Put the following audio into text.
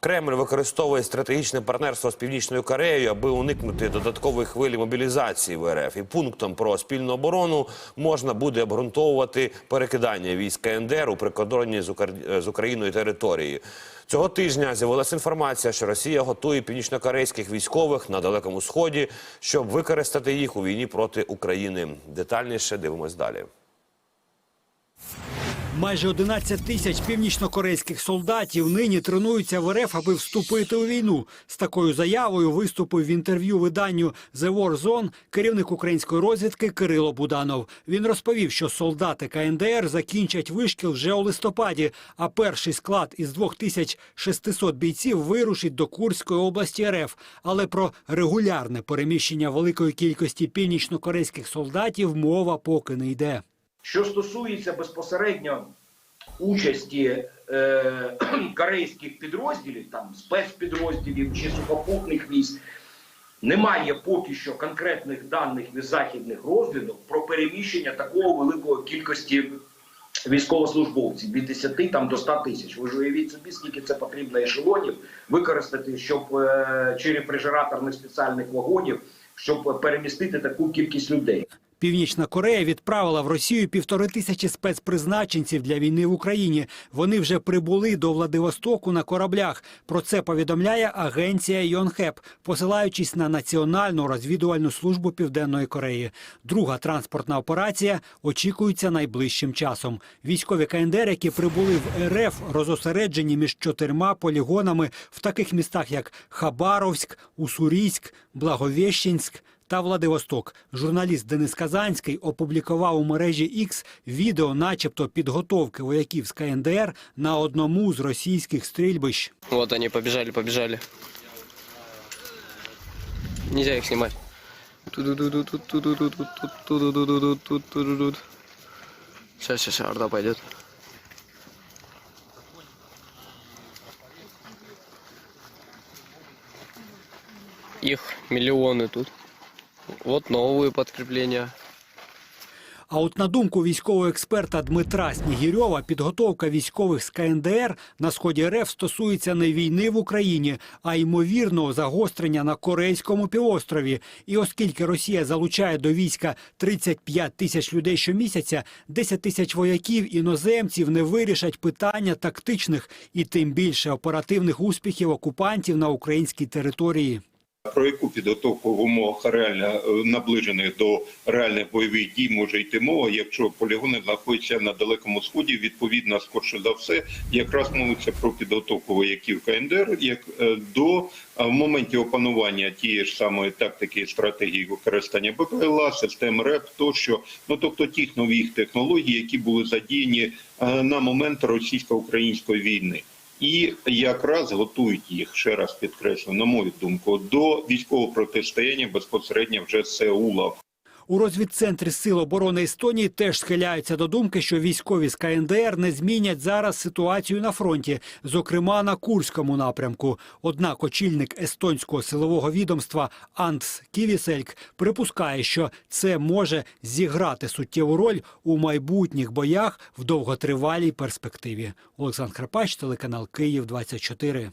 Кремль використовує стратегічне партнерство з північною Кореєю, аби уникнути додаткової хвилі мобілізації в РФ. І пунктом про спільну оборону можна буде обґрунтовувати перекидання військ КНДР у прикордонні з з Україною території. Цього тижня з'явилася інформація, що Росія готує північнокорейських військових на далекому сході, щоб використати їх у війні проти України. Детальніше дивимось далі. Майже 11 тисяч північнокорейських солдатів нині тренуються в РФ, аби вступити у війну. З такою заявою виступив в інтерв'ю виданню The War Zone керівник української розвідки Кирило Буданов. Він розповів, що солдати КНДР закінчать вишкіл вже у листопаді, а перший склад із 2600 бійців вирушить до Курської області РФ. Але про регулярне переміщення великої кількості північнокорейських солдатів мова поки не йде. Що стосується безпосередньо участі е, корейських підрозділів, там спецпідрозділів чи сухопутних військ, немає поки що конкретних даних від західних розвідок про переміщення такого великої кількості військовослужбовців від 10 там, до 100 тисяч. Ви ж уявіть собі, скільки це потрібно ешелонів використати, щоб е, чи рефрижераторних спеціальних вагонів, щоб перемістити таку кількість людей. Північна Корея відправила в Росію півтори тисячі спецпризначенців для війни в Україні. Вони вже прибули до Владивостоку на кораблях. Про це повідомляє агенція Йонхеп, посилаючись на Національну розвідувальну службу Південної Кореї. Друга транспортна операція очікується найближчим часом. Військові КНДР, які прибули в РФ, розосереджені між чотирма полігонами в таких містах, як Хабаровськ, Уссурійськ, Благовіщенськ та Владивосток. Журналіст Денис Казанський опублікував у мережі X відео, начебто підготовки вояків з КНДР на одному з російських стрільбищ. Вот они, побежали, побежали. Нельзя их снимать. Сейчас, сейчас, орда пойдет. Их миллионы тут. Вот новые подкрепления. А от на думку військового експерта Дмитра Снігірьова, підготовка військових з КНДР на сході РФ стосується не війни в Україні, а ймовірного загострення на Корейському півострові. І оскільки Росія залучає до війська 35 тисяч людей щомісяця, 10 тисяч вояків іноземців не вирішать питання тактичних і тим більше оперативних успіхів окупантів на українській території. Про яку підготовку в умовах реально е, наближених до реальних бойових дій може йти мова, якщо полігони знаходяться на далекому сході, відповідно, скорше за все, якраз мовиться про підготовку вояків КНДР, як е, до е, в моменті опанування тієї ж самої тактики і стратегії використання БПЛА, систем РЕП, тощо, ну тобто тих нових технологій, які були задіяні на момент російсько-української війни. І якраз готують їх ще раз підкреслю, на мою думку, до військового протистояння безпосередньо вже з Сеула. У розвідцентрі Сил оборони Естонії теж схиляються до думки, що військові з КНДР не змінять зараз ситуацію на фронті, зокрема на Курському напрямку. Однак очільник естонського силового відомства Антс Ківісельк припускає, що це може зіграти суттєву роль у майбутніх боях в довготривалій перспективі. Олександр Крапач, телеканал Київ 24